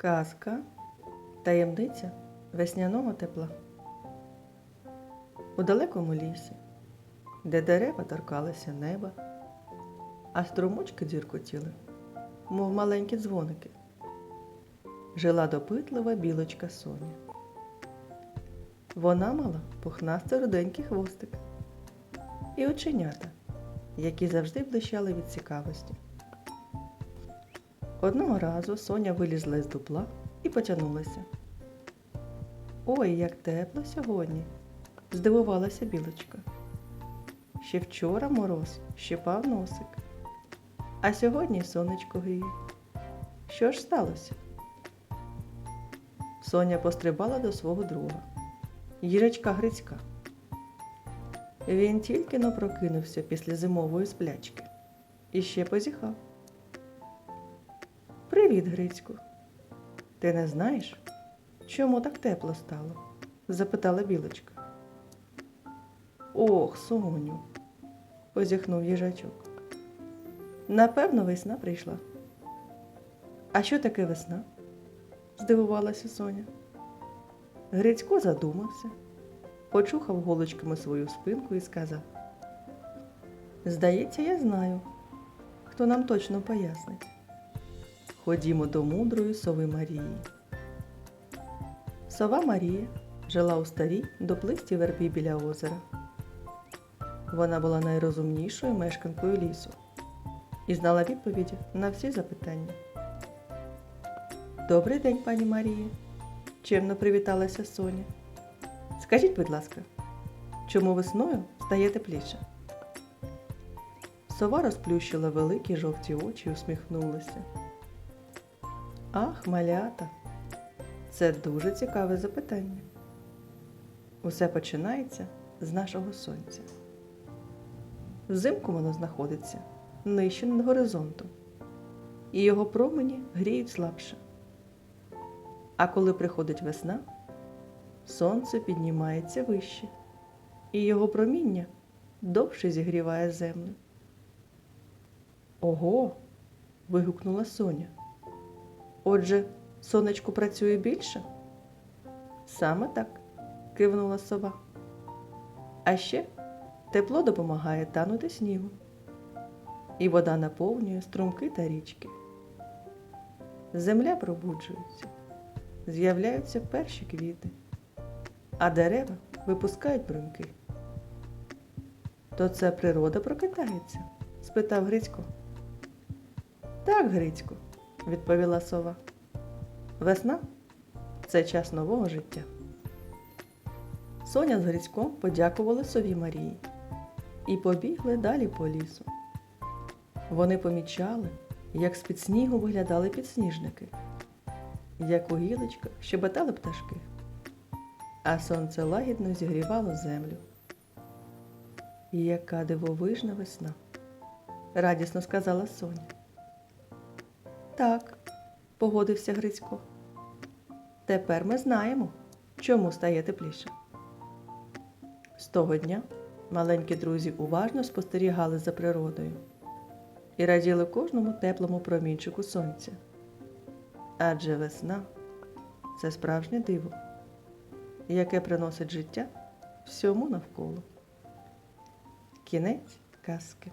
Казка таємниця весняного тепла. У далекому лісі, де дерева торкалися неба, а струмочки дзюркотіли, мов маленькі дзвоники, жила допитлива білочка Соня. Вона мала пухнастий руденький хвостик і оченята, які завжди блищали від цікавості. Одного разу Соня вилізла з дупла і потягнулася. Ой, як тепло сьогодні, здивувалася білочка. Ще вчора мороз щипав носик, а сьогодні сонечко гріє. Що ж сталося? Соня пострибала до свого друга, їжачка Грицька. Він тільки но прокинувся після зимової сплячки і ще позіхав. Привіт, Грицьку. Ти не знаєш, чому так тепло стало? запитала білочка. Ох, Соню, позіхнув їжачок. Напевно, весна прийшла. А що таке весна? здивувалася Соня. Грицько задумався, почухав голочками свою спинку і сказав: Здається, я знаю, хто нам точно пояснить. Ходімо до мудрої сови Марії. Сова Марія жила у старій доплистій вербі біля озера. Вона була найрозумнішою мешканкою лісу і знала відповіді на всі запитання. Добрий день, пані Марії, чемно привіталася Соня. Скажіть, будь ласка, чому весною стає тепліше? Сова розплющила великі жовті очі і усміхнулася. Ах, малята, це дуже цікаве запитання. Усе починається з нашого сонця. Взимку воно знаходиться нижче над горизонтом, і його промені гріють слабше. А коли приходить весна, сонце піднімається вище, і його проміння довше зігріває землю. Ого. вигукнула Соня. Отже, сонечко працює більше? Саме так, кивнула сова. А ще тепло допомагає танути снігу. І вода наповнює струмки та річки. Земля пробуджується, з'являються перші квіти, а дерева випускають бруньки. То це природа прокидається? спитав Грицько. Так, Грицько, відповіла сова. Весна це час нового життя. Соня з Грицьком подякували сові Марії і побігли далі по лісу. Вони помічали, як з-під снігу виглядали підсніжники, як у гілочках щебетали пташки, а сонце лагідно зігрівало землю. Яка дивовижна весна, радісно сказала Соня. Так, погодився Грицько. Тепер ми знаємо, чому стає тепліше. З того дня маленькі друзі уважно спостерігали за природою і раділи кожному теплому промінчику сонця. Адже весна це справжнє диво, яке приносить життя всьому навколо. Кінець казки.